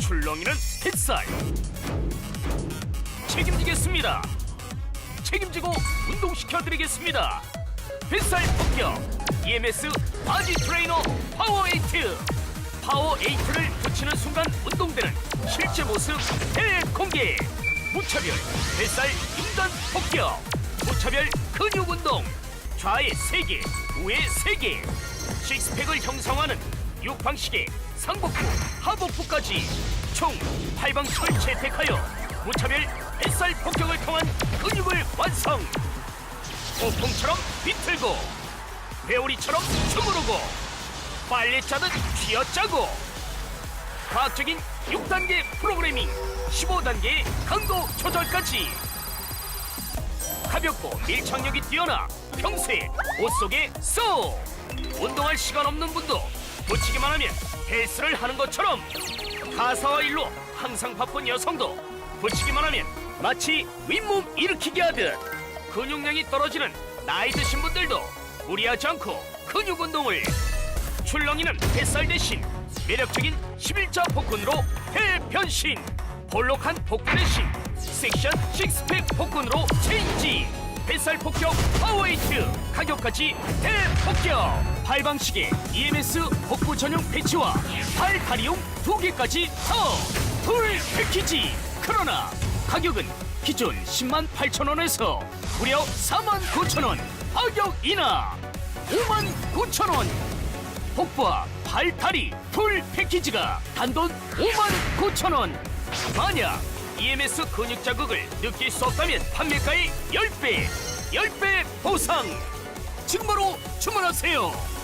출렁이는 뱃살. 책임지겠습니다. 책임지고 운동시켜드리겠습니다. 뱃살 폭격 EMS 바디 트레이너 파워에이트. 파워에이트를 붙이는 순간 운동되는 실제 모습 대공개. 무차별 뱃살 인간 폭격 무차별 근육 운동. 좌에 3개 우에 3개 식스팩을 형성하는 육방식의 상복부 하복부까지 총 8방식을 채택하여 무차별 뱃살 폭격을 통한 근육을 완성! 폭풍처럼 비틀고 회오리처럼 주무르고 빨래 짜듯 쥐어짜고! 과학적인 6단계 프로그래밍 15단계 강도 조절까지! 가볍고 밀착력이 뛰어나 평소에 옷 속에 쏙! 운동할 시간 없는 분도 붙이기만 하면 헬스를 하는 것처럼 가사와 일로 항상 바쁜 여성도 붙이기만 하면 마치 윗몸 일으키기 하듯 근육량이 떨어지는 나이 드신 분들도 무리하지 않고 근육 운동을. 출렁이는 뱃살 대신 매력적인 11자 복근으로 대변신 볼록한 복근 대신 섹션 식스팩 복근으로 체인지 뱃살 폭격 파워웨이트 가격까지 대폭격 팔방식의 EMS 복부 전용 패치와 팔다리용 두 개까지 더풀 패키지 그러나 가격은 기존 10만 8천 원에서 무려 4만 9천 원 가격 인하 5만 9천 원 복부와 팔다리 풀 패키지가 단돈 5만 9천 원. 만약 EMS 근육 자극을 느낄 수 없다면 판매가의 10배, 10배 보상. 지금 바로 주문하세요.